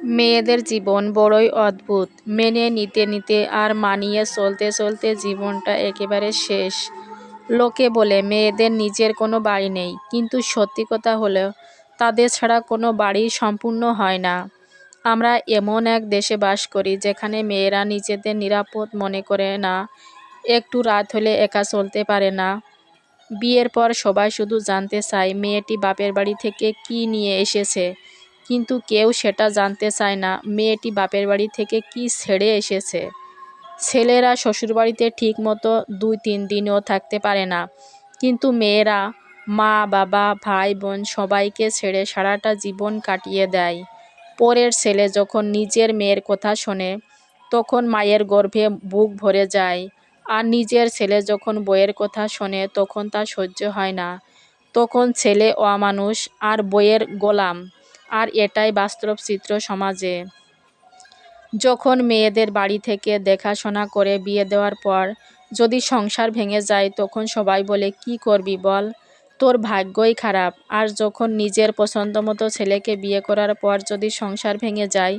মেয়েদের জীবন বড়ই অদ্ভুত। মেনে নিতে নিতে আর মানিয়ে চলতে চলতে জীবনটা একেবারে শেষ। লোকে বলে, মেয়েদের নিজের কোনো বাড়ি নেই। কিন্তু সত্যি কথা হলো, তাদের ছাড়া কোনো বাড়ি সম্পূর্ণ হয় না। আমরা এমন এক দেশে বাস করি, যেখানে মেয়েরা নিজেদের নিরাপদ মনে করে না। একটু রাত হলে একা চলতে পারে না। বিয়ের পর সবাই শুধু জানতে চায়, মেয়েটি বাপের বাড়ি থেকে কি নিয়ে এসেছে? কিন্তু কেউ সেটা জানতে চায় না। মেয়েটি বাপের বাড়ি থেকে কি ছেড়ে এসেছে? ছেলেরা শ্বশুরবাড়িতে ঠিক মতো দুই তিন দিনও থাকতে পারে না। কিন্তু মেয়েরা, মা, বাবা, ভাই, বোন সবাইকে ছেড়ে সারাটা জীবন কাটিয়ে দেয়। পরের ছেলে যখন নিজের মেয়ের কথা শোনে, তখন মায়ের গর্ভে বুক ভরে যায়। আর নিজের ছেলে যখন বইয়ের কথা শোনে, তখন তা সহ্য হয় না। তখন ছেলে অমানুষ আর বইয়ের গোলাম। আর এটাই বাস্তব চিত্র সমাজে। যখন মেয়েদের বাড়ি থেকে দেখাশোনা করে বিয়ে দেওয়ার পর যদি সংসার ভেঙে যায়, তখন সবাই বলে, কি করবি বল? তোর ভাগ্যই খারাপ। আর যখন নিজের পছন্দ মতো ছেলেকে বিয়ে করার পর যদি সংসার ভেঙে যায়,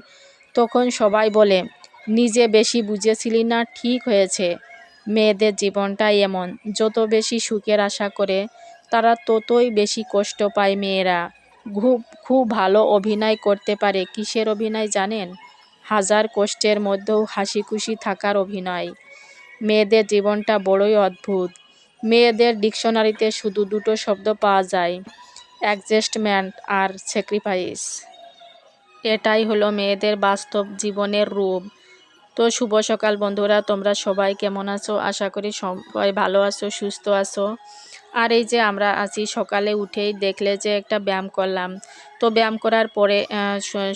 তখন সবাই বলে, নিজে বেশি বুঝেছিলি না, ঠিক হয়েছে। মেয়েদের জীবনটাই এমন। যত বেশি সুখের আশা করে, তারা ততই বেশি কষ্ট পায় মেয়েরা। খুব খুব ভালো অভিনয় করতে পারে। কিসের অভিনয় জানেন? হাজার কষ্টের মধ্যেও হাসি খুশি থাকার অভিনয়। মেয়েদের জীবনটা বড়ই অদ্ভুত। মেয়েদের ডিকশনারিতে শুধু দুটো শব্দ পাওয়া যায়, অ্যাডজাস্টমেন্ট আর স্যাক্রিফাইস। এটাই হলো মেয়েদের বাস্তব জীবনের রূপ। তো শুভ সকাল বন্ধুরা, তোমরা সবাই কেমন আছো? আশা করি সবাই ভালো আছো, সুস্থ আছো। আর এই যে আমরা আছি সকালে উঠেই দেখলে যে একটা ব্যায়াম করলাম। তো ব্যায়াম করার পরে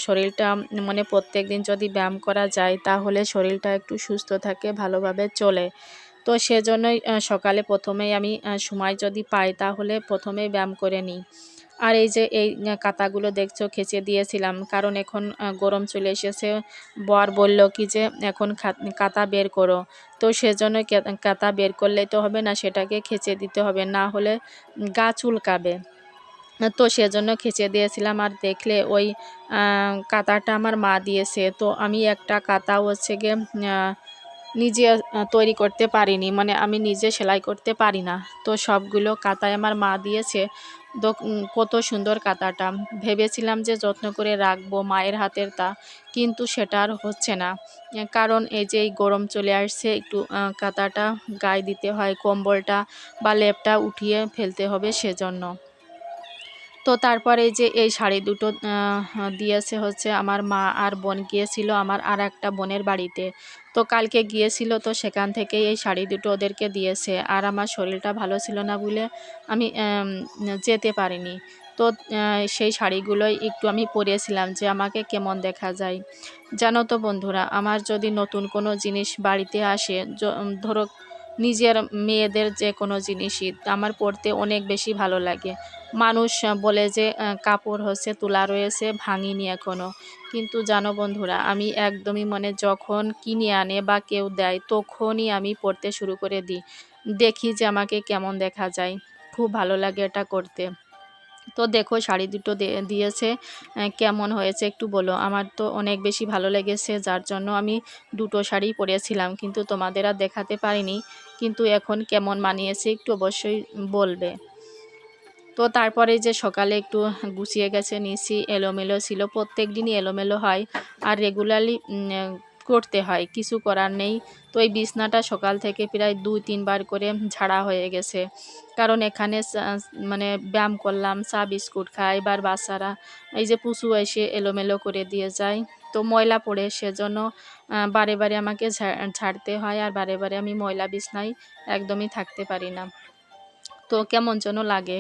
শরীরটা মানে প্রত্যেক দিন যদি ব্যায়াম করা যায়, তাহলে শরীরটা একটু সুস্থ থাকে, ভালোভাবে চলে। তো সেজন্যই সকালে প্রথমেই আমি সময় যদি পাই, তাহলে প্রথমেই ব্যায়াম করে নিই। আর এই যে এই কাতাগুলো দেখছ, খেচে দিয়েছিলাম। কারণ এখন গরম চলে এসেছে। বর বলল কি যে, এখন কাতা বের করো। তো সেজন্য কাতা বের করলেই তো হবে না, সেটাকে খেচে দিতে হবে। না হলে গা চুলকাবে। তো সেজন্য খেচে দিয়েছিলাম। আর দেখলে ওই কাতাটা আমার মা দিয়েছে। তো আমি একটা কাতা হচ্ছে গিয়ে নিজে তৈরি করতে পারিনি। মানে আমি নিজে সেলাই করতে পারি না। তো সবগুলো কাতায় আমার মা দিয়েছে। কত সুন্দর কাতাটা ভেবেছিলাম যে যত্ন করে রাখব মায়ের হাতের তা, কিন্তু সেটা আর হচ্ছে না। কারণ এই যে এই গরম চলে আসছে, একটু কাতাটা গায়ে দিতে হয়, কম্বলটা বা লেপটা উঠিয়ে ফেলতে হবে সেজন্য। তো তারপরে যে এই শাড়ি দুটো দিয়েছে হচ্ছে আমার মা আর বোন গিয়েছিল আমার আর একটা বোনের বাড়িতে। তো কালকে গিয়েছিল তো সেখান থেকে এই শাড়ি দুটো ওদেরকে দিয়েছে। আর আমার শরীরটা ভালো ছিল না বলে আমি যেতে পারিনি। তো সেই শাড়িগুলোই একটু আমি পরেছিলাম যে আমাকে কেমন দেখা যায়। জানো তো বন্ধুরা, আমার যদি নতুন কোনো জিনিস বাড়িতে আসে ধরো নিজের মেয়েদের যে কোনো জিনিসই আমার পড়তে অনেক বেশি ভালো লাগে। মানুষ বলে যে কাপড় হচ্ছে তোলা রয়েছে, ভাঙিনি এখনও কিন্তু জানো বন্ধুরা, আমি একদমই মানে যখন কিনে আনে বা কেউ দেয়, তখনই আমি পড়তে শুরু করে দিই। দেখি যে আমাকে কেমন দেখা যায়। খুব ভালো লাগে এটা করতে। তো দেখো শাড়ি দুটো দিয়েছে কেমন হয়েছে একটু বলো। আমার তো অনেক বেশি ভালো লেগেছে, যার জন্য আমি দুটো শাড়ি পরেছিলাম, কিন্তু তোমাদের আর দেখাতে পারিনি, কিন্তু এখন কেমন মানিয়েছে একটু অবশ্যই বলবে। তো তারপরে যে সকালে একটু গুছিয়ে গেছে নিচি এলোমেলো ছিল, প্রত্যেক দিনই এলোমেলো হয়, আর রেগুলারলি করতে হয়, কিছু করার নেই। তো এই বিছনাটা সকাল থেকে প্রায় দুই তিনবার করে ঝাড়া হয়ে গেছে। কারণ এখানে মানে ব্যায়াম করলাম, চা, বিস্কুট খাই বার বাচ্চারা এই যে পুষু এসে এলোমেলো করে দিয়ে যায়। তো ময়লা পড়ে, সেজন্য বারে বারে আমাকে ঝাড়তে হয় আর বারে বারে আমি ময়লা বিছনায় একদমই থাকতে পারি না। তো কেমন যেন লাগে।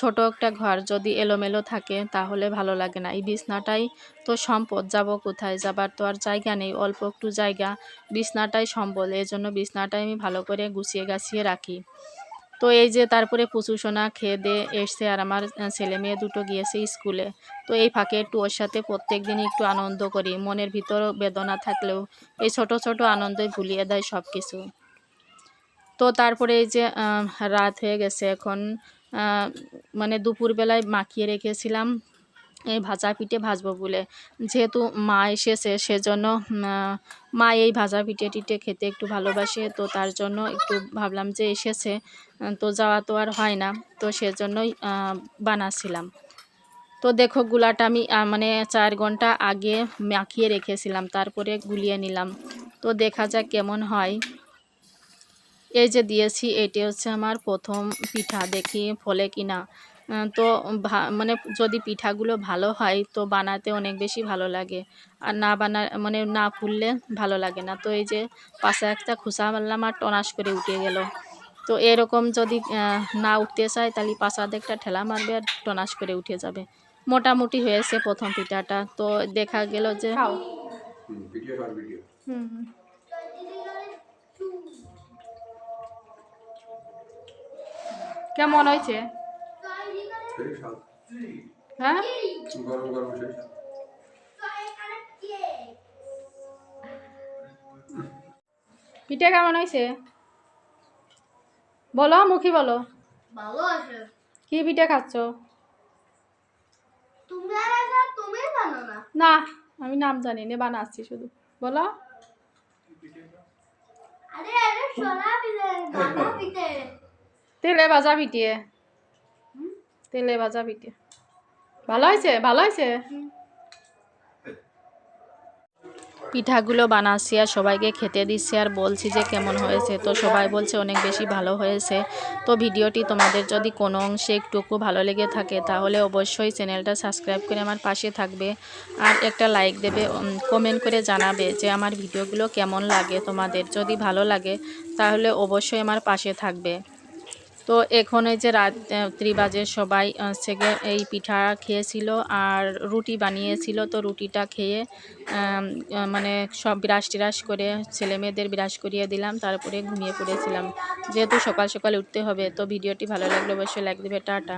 ছোট একটা ঘর যদি এলোমেলো থাকে, তাহলে ভালো লাগে না। এই বিছনাটাই তো সম্পদ, যাব কোথায়? যাবার তো আর জায়গা নেই, অল্প একটু জায়গা। বিছনাটাই সম্বল এই জন্য বিছনাটাই আমি ভালো করে গুছিয়ে গাছিয়ে রাখি। তো এই যে তারপরে পুচুসোনা খেয়ে দিয়ে এসছে আর আমার ছেলে মেয়ে দুটো গিয়েছে স্কুলে। তো এই ফাঁকে একটু ওর সাথে প্রত্যেক দিনই একটু আনন্দ করি। মনের ভিতরও বেদনা থাকলেও এই ছোট ছোট আনন্দই ভুলিয়ে দেয় সব কিছু তো তারপরে এই যে রাত হয়ে গেছে এখন। মানে দুপুরবেলায় মাখিয়ে রেখেছিলাম এই ভাজা পিঠে ভাজবো বলে। যেহেতু মা এসেছে সেজন্য মা এই ভাজা পিঠে টিঠে খেতে একটু ভালোবাসে তো তার জন্য একটু ভাবলাম যে এসেছে তো যাওয়া তো আর হয় না তো সেজন্যই আহ, বানাচ্ছিলাম তো দেখো গুলাটা আমি মানে চার ঘণ্টা আগে মাখিয়ে রেখেছিলাম তারপরে গুলিয়ে নিলাম। তো দেখা যাক কেমন হয়। এই যে দিয়েছি এটি হচ্ছে আমার প্রথম পিঠা দেখি ফলে কি না তো ভা- মানে যদি পিঠাগুলো ভালো হয় তো বানাতে অনেক বেশি ভালো লাগে। আর না বানা মানে না ফুললে ভালো লাগে না। তো এই যে পাশে একটা খুসা মারলাম আর টনাস করে উঠে গেল। তো এরকম যদি না উঠতে চায় তাহলে পাশাতে একটা ঠেলা মারবে আর টনাস করে উঠে যাবে। মোটামুটি হয়েছে প্রথম পিঠাটা। তো দেখা গেল যে হুম, কেমন হয়েছে? হ্যাঁ? গরম গরম সেই পিঠে কেমন হয়েছে? বলো মুখী বলো। ভালো আছে। কি পিঠে খাচ্ছ? না। আমি নাম জানি না বানাচ্ছি শুধু। বলো। আরে আরে সোনা পিঠে। তেলে ভাজা পিঠে। তেলে ভাজা পিঠে। ভালো হয়েছে? ভালো হয়েছে? পিঠাগুলো বানাচ্ছি আর সবাইকে খেতে দিচ্ছি আর বলছি যে কেমন হয়েছে। তো সবাই বলছে অনেক বেশি ভালো হয়েছে। তো ভিডিওটি তোমাদের যদি কোনো অংশে একটুকু ভালো লেগে থাকে তাহলে অবশ্যই চ্যানেলটা সাবস্ক্রাইব করে আমার পাশে থাকবে আর একটা লাইক দেবে কমেন্ট করে জানাবে যে আমার ভিডিওগুলো কেমন লাগে তোমাদের। যদি ভালো লাগে তাহলে অবশ্যই আমার পাশে থাকবে। তো এখন এই যে রাত্রি বাজে সবাই হচ্ছে এই পিঠা খেয়েছিল আর রুটি বানিয়েছিল। তো রুটিটা খেয়ে মানে সব বিরাস টিরাস করে ছেলে মেয়েদের বিরাস করিয়ে দিলাম। তারপরে ঘুমিয়ে পড়েছিলাম। যেহেতু সকাল সকাল উঠতে হবে, তো ভিডিওটি ভালো লাগলে অবশ্যই লাইক দেবে। টাটা।